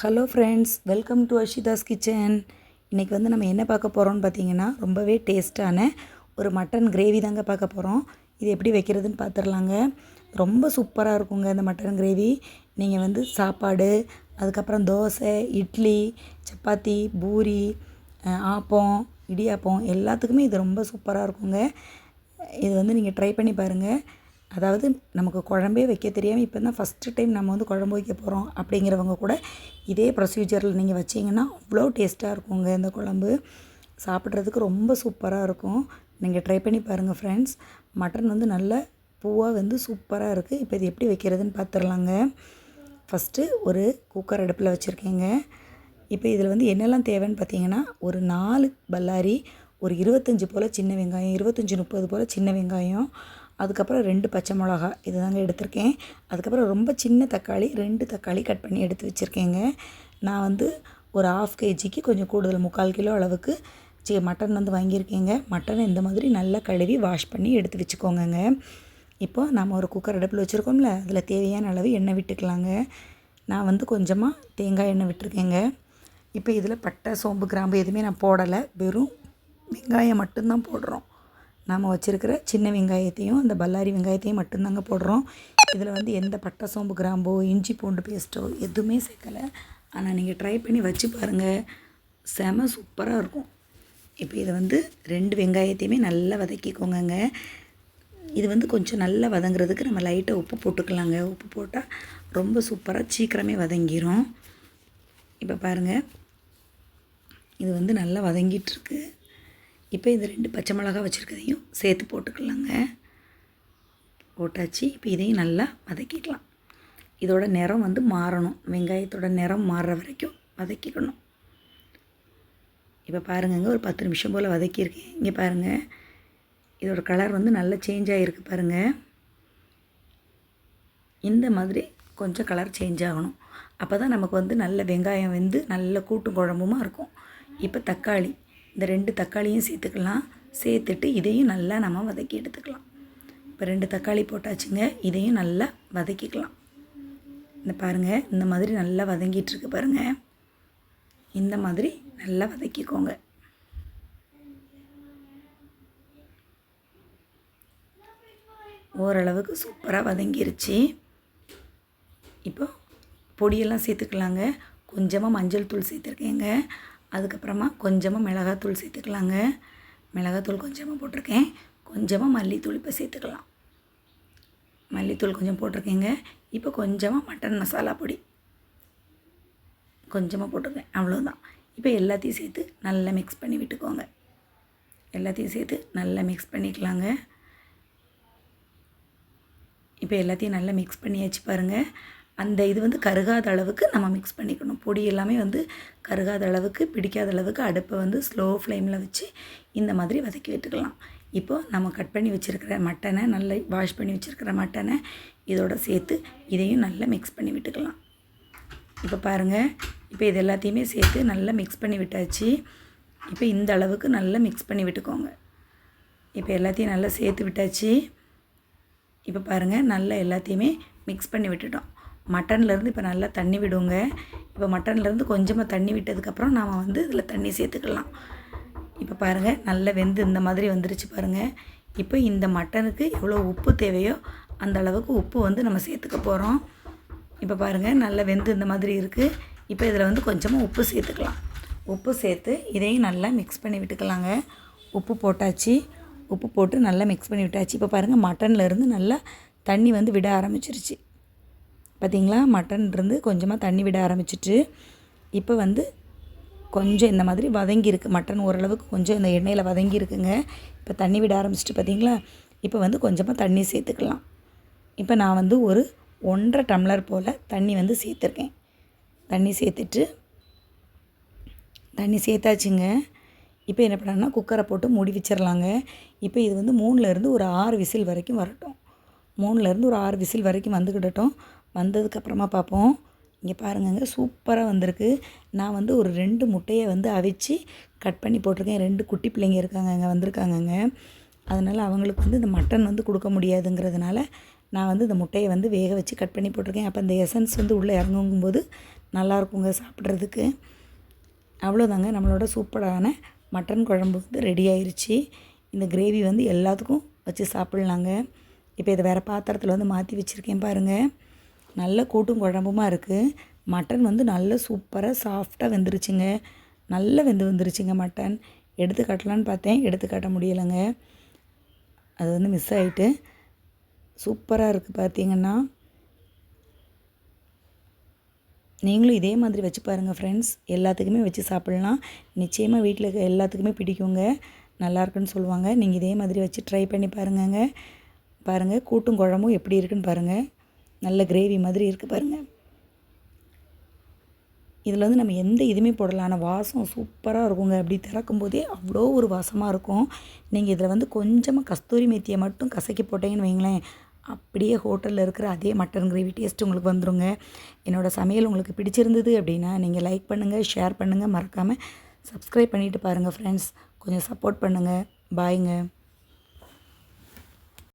Hello friends welcome to Ashitha's kitchen. இன்றைக்கி வந்து நம்ம என்ன பார்க்க போகிறோம்னு பார்த்தீங்கன்னா ரொம்பவே டேஸ்ட்டான ஒரு மட்டன் கிரேவி தாங்க பார்க்க போகிறோம் இது எப்படி வைக்கிறதுன்னு பார்த்துடலாங்க. ரொம்ப சூப்பராக இருக்குங்க இந்த மட்டன் கிரேவி நீங்கள் வந்து சாப்பாடு அதுக்கப்புறம் தோசை இட்லி சப்பாத்தி பூரி ஆப்பம் இடியாப்பம் எல்லாத்துக்குமே இது ரொம்ப சூப்பராக இருக்குங்க. இது வந்து நீங்கள் ட்ரை பண்ணி பாருங்கள் அதாவது நமக்கு குழம்பே வைக்க தெரியாமல் இப்போ தான் ஃபஸ்ட்டு டைம் நம்ம வந்து குழம்பு வைக்க போகிறோம் அப்படிங்கிறவங்க கூட இதே ப்ரொசீஜரில் நீங்கள் வச்சிங்கன்னா அவ்வளோ டேஸ்ட்டாக இருக்குங்க இந்த குழம்பு. சாப்பிட்றதுக்கு ரொம்ப சூப்பராக இருக்கும். நீங்கள் ட்ரை பண்ணி பாருங்கள் ஃப்ரெண்ட்ஸ் மட்டன் வந்து நல்ல பூவாக வந்து சூப்பராக இருக்குது இப்போ இது எப்படி வைக்கிறதுன்னு பார்த்துடலாங்க ஃபஸ்ட்டு ஒரு குக்கர் அடுப்பில் வச்சுருக்கேங்க. இப்போ இதில் வந்து என்னெல்லாம் தேவைன்னு பார்த்தீங்கன்னா ஒரு நாலு பல்லாரி ஒரு இருபத்தஞ்சி போல் சின்ன வெங்காயம் இருபத்தஞ்சி முப்பது போல் சின்ன வெங்காயம் அதுக்கப்புறம் ரெண்டு பச்சை மிளகா இது தாங்க எடுத்திருக்கேன். அதுக்கப்புறம் ரொம்ப சின்ன தக்காளி ரெண்டு தக்காளி கட் பண்ணி எடுத்து வச்சுருக்கேங்க. நான் வந்து ஒரு ஆஃப் கேஜிக்கு கொஞ்சம் கூடுதல் முக்கால் கிலோ அளவுக்கு சி மட்டன் வந்து வாங்கியிருக்கேங்க. மட்டனை இந்த மாதிரி நல்லா கழுவி வாஷ் பண்ணி எடுத்து வச்சுக்கோங்கங்க. இப்போ நம்ம ஒரு குக்கர் அடுப்பில் வச்சுருக்கோம்ல அதில் தேவையான அளவு எண்ணெய் விட்டுக்கலாங்க. நான் வந்து கொஞ்சமாக தேங்காய் எண்ணெய் விட்டுருக்கேங்க. இப்போ இதில் பட்டை சோம்பு கிராம்பு எதுவுமே நான் போடலை. வெறும் வெங்காயம் மட்டும்தான் போடுறோம். நாம் வச்சுருக்கிற சின்ன வெங்காயத்தையும் அந்த பல்லாரி வெங்காயத்தையும் மட்டும்தாங்க போடுறோம். இதில் வந்து எந்த பட்டை சோம்பு கிராம்போ இஞ்சி பூண்டு பேஸ்ட்டோ எதுவுமே சேர்க்கலை. ஆனால் நீங்கள் ட்ரை பண்ணி வச்சு பாருங்கள் செம சூப்பராக இருக்கும். இப்போ இதை வந்து ரெண்டு வெங்காயத்தையுமே நல்லா வதக்கிக்கோங்கங்க. இது வந்து கொஞ்சம் நல்லா வதங்குறதுக்கு நம்ம லைட்டாக உப்பு போட்டுக்கலாங்க. உப்பு போட்டால் ரொம்ப சூப்பராக சீக்கிரமே வதங்கிரும். இப்போ பாருங்கள் இது வந்து நல்லா வதங்கிட்டுருக்கு இப்போ இந்த ரெண்டு பச்சை மிளகா வச்சுருக்கதையும் சேர்த்து போட்டுக்கலாங்க. போட்டாச்சு இப்போ இதையும் நல்லா வதக்கிக்கலாம். இதோட நிறம் வந்து மாறணும். வெங்காயத்தோட நிறம் மாறுற வரைக்கும் வதக்கிக்கணும். இப்போ பாருங்கங்க ஒரு பத்து நிமிஷம் போல் வதக்கியிருக்கேன் இங்கே பாருங்கள் இதோட கலர் வந்து நல்லா சேஞ்ச் ஆகிருக்கு பாருங்கள் இந்த மாதிரி கொஞ்சம் கலர் சேஞ்ச் ஆகணும். அப்போ தான் நமக்கு வந்து நல்ல வெங்காயம் வந்து நல்ல கூட்டும் குழம்புமா இருக்கும். இப்போ தக்காளி இந்த ரெண்டு தக்காளியும் சேர்த்துக்கலாம். சேர்த்துட்டு இதையும் நல்லா நம்ம வதக்கி எடுத்துக்கலாம். இப்போ ரெண்டு தக்காளி போட்டாச்சுங்க. இதையும் நல்லா வதக்கிக்கலாம். இந்த பாருங்கள் இந்த மாதிரி நல்லா வதங்கிட்டுருக்கு பாருங்கள் இந்த மாதிரி நல்லா வதக்கிக்கோங்க. ஓரளவுக்கு சூப்பராக வதங்கிருச்சு. இப்போ பொடியெல்லாம் சேர்த்துக்கலாங்க. கொஞ்சமாக மஞ்சள் தூள் சேர்த்துருக்கேங்க. அதுக்கப்புறமா கொஞ்சமாக மிளகாத்தூள் சேர்த்துக்கலாங்க. மிளகாத்தூள் கொஞ்சமாக போட்டிருக்கேன். கொஞ்சமாக மல்லித்தூள் இப்போ சேர்த்துக்கலாம். மல்லித்தூள் கொஞ்சம் போட்டிருக்கேங்க. இப்போ கொஞ்சமாக மட்டன் மசாலா பொடி. கொஞ்சமாக போட்டிருக்கேன். அவ்வளோதான் இப்போ எல்லாத்தையும் சேர்த்து நல்லா மிக்ஸ் பண்ணி விட்டுக்கோங்க. எல்லாத்தையும் சேர்த்து நல்லா மிக்ஸ் பண்ணிக்கலாங்க. இப்போ எல்லாத்தையும் நல்லா மிக்ஸ் பண்ணியாச்சு பாருங்கள் அந்த இது வந்து கருகாத அளவுக்கு நம்ம மிக்ஸ் பண்ணிக்கணும். பொடி எல்லாமே வந்து கருகாத அளவுக்கு பிடிக்காத அளவுக்கு அடுப்பை வந்து ஸ்லோ ஃப்ளேமில் வச்சு இந்த மாதிரி வதக்கி விட்டுக்கலாம். இப்போது நம்ம கட் பண்ணி வச்சுருக்கிற மட்டனை நல்லா வாஷ் பண்ணி வச்சுருக்கிற மட்டனை இதோட சேர்த்து இதையும் நல்லா மிக்ஸ் பண்ணி விட்டுக்கலாம். இப்போ பாருங்கள் இப்போ இது எல்லாத்தையுமே சேர்த்து நல்லா மிக்ஸ் பண்ணி விட்டாச்சு. இப்போ இந்த அளவுக்கு நல்லா மிக்ஸ் பண்ணி விட்டுக்கோங்க. இப்போ எல்லாத்தையும் நல்லா சேர்த்து விட்டாச்சு. இப்போ பாருங்கள் நல்லா எல்லாத்தையுமே மிக்ஸ் பண்ணி விட்டுட்டோம். மட்டன்லேருந்து இப்போ நல்லா தண்ணி விடுங்க. இப்போ மட்டன்லேருந்து கொஞ்சமாக தண்ணி விட்டதுக்கப்புறம் நாம் வந்து இதில் தண்ணி சேர்த்துக்கலாம். இப்போ பாருங்கள் நல்லா வெந்து இந்த மாதிரி வந்துருச்சு பாருங்கள் இப்போ இந்த மட்டனுக்கு எவ்வளோ உப்பு தேவையோ அந்த அளவுக்கு உப்பு வந்து நம்ம சேர்த்துக்க போகிறோம் இப்போ பாருங்கள் நல்லா வெந்து இந்த மாதிரி இருக்குது இப்போ இதில் வந்து கொஞ்சமாக உப்பு சேர்த்துக்கலாம். உப்பு சேர்த்து இதையும் நல்லா மிக்ஸ் பண்ணி விட்டுக்கலாங்க. உப்பு போட்டாச்சு. உப்பு போட்டு நல்லா மிக்ஸ் பண்ணி விட்டாச்சு. இப்போ பாருங்கள் மட்டன்ல இருந்து நல்லா தண்ணி வந்து விட ஆரம்பிச்சிருச்சு. பார்த்தீங்களா? மட்டன் இருந்து கொஞ்சமாக தண்ணி விட ஆரம்பிச்சிட்டு இப்போ வந்து கொஞ்சம் இந்த மாதிரி வதங்கியிருக்கு மட்டன் ஓரளவுக்கு கொஞ்சம் இந்த எண்ணெயில் வதங்கியிருக்குங்க இப்போ தண்ணி விட ஆரம்பிச்சிட்டு பார்த்தீங்களா? இப்போ வந்து கொஞ்சமாக தண்ணி சேர்த்துக்கலாம். இப்போ நான் வந்து ஒரு ஒன்றரை டம்ளர் போல் தண்ணி வந்து சேர்த்துருக்கேன். தண்ணி சேர்த்துட்டு தண்ணி சேர்த்தாச்சுங்க. இப்போ என்ன பண்ணான்னா குக்கரை போட்டு மூடி வச்சிடலாங்க இப்போ இது வந்து மூணுலேருந்து ஒரு ஆறு விசில் வரைக்கும் வரட்டும். மூணுலேருந்து ஒரு ஆறு விசில் வரைக்கும் வந்துக்கிடட்டும். வந்ததுக்கப்புறமா பார்ப்போம். இங்கே பாருங்கங்க சூப்பராக வந்திருக்கு. நான் வந்து ஒரு ரெண்டு முட்டையை வந்து அவிச்சு கட் பண்ணி போட்டிருக்கேன். ரெண்டு குட்டி பிள்ளைங்க இருக்காங்க அங்கே வந்திருக்காங்கங்க. அதனால் அவங்களுக்கு வந்து இந்த மட்டன் வந்து கொடுக்க முடியாதுங்கிறதுனால நான் வந்து இந்த முட்டையை வந்து வேக வச்சு கட் பண்ணி போட்டிருக்கேன். அப்போ அந்த எசன்ஸ் வந்து உள்ளே இறங்குங்கும்போது நல்லாயிருக்குங்க சாப்பிட்றதுக்கு. அவ்வளோதாங்க நம்மளோட சூப்பரான மட்டன் குழம்பு வந்து ரெடி ஆயிடுச்சு இந்த கிரேவி வந்து எல்லாத்துக்கும் வச்சு சாப்பிட்லாங்க. இப்போ இதை வேறு பாத்திரத்தில் வந்து மாற்றி வச்சுருக்கேன் பாருங்கள் நல்ல கூட்டும் குழம்புமா இருக்குது மட்டன் வந்து நல்ல சூப்பராக சாஃப்டாக வெந்துருச்சுங்க. நல்லா வெந்து வந்துருச்சுங்க மட்டன். எடுத்து காட்டலான்னு பார்த்தேன். எடுத்து காட்ட முடியலைங்க. அது வந்து மிஸ் ஆகிட்டு சூப்பராக இருக்குது பார்த்தீங்கன்னா. நீங்களும் இதே மாதிரி வச்சு பாருங்கள் ஃப்ரெண்ட்ஸ் எல்லாத்துக்குமே வச்சு சாப்பிட்லாம். நிச்சயமாக வீட்டில் இருக்க எல்லாத்துக்குமே பிடிக்குங்க. நல்லா இருக்குன்னு சொல்லுவாங்க. நீங்கள் இதே மாதிரி வச்சு ட்ரை பண்ணி பாருங்கங்க. பாருங்கள் கூட்டும் குழம்பும் எப்படி இருக்குன்னு பாருங்கள் நல்ல கிரேவி மாதிரி இருக்குது பாருங்கள் இதில் வந்து நம்ம எந்த இதுவுமே போடலாம் ஆனால் வாசம் சூப்பராக இருக்குங்க. அப்படி திறக்கும் போதே அவ்வளோ ஒரு வாசமாக இருக்கும். நீங்கள் இதில் வந்து கொஞ்சமாக கஸ்தூரி மெத்தியை மட்டும் கசக்கி போட்டீங்கன்னு வைங்களேன். அப்படியே ஹோட்டலில் இருக்கிற அதே மட்டன் கிரேவி டேஸ்ட் உங்களுக்கு வந்துடுங்க என்னோடய சமையல் உங்களுக்கு பிடிச்சிருந்தது அப்படின்னா நீங்கள் லைக் பண்ணுங்கள் ஷேர் பண்ணுங்கள் மறக்காமல் சப்ஸ்கிரைப் பண்ணிவிட்டு பாருங்கள் ஃப்ரெண்ட்ஸ் கொஞ்சம் சப்போர்ட் பண்ணுங்கள் பாய்ங்க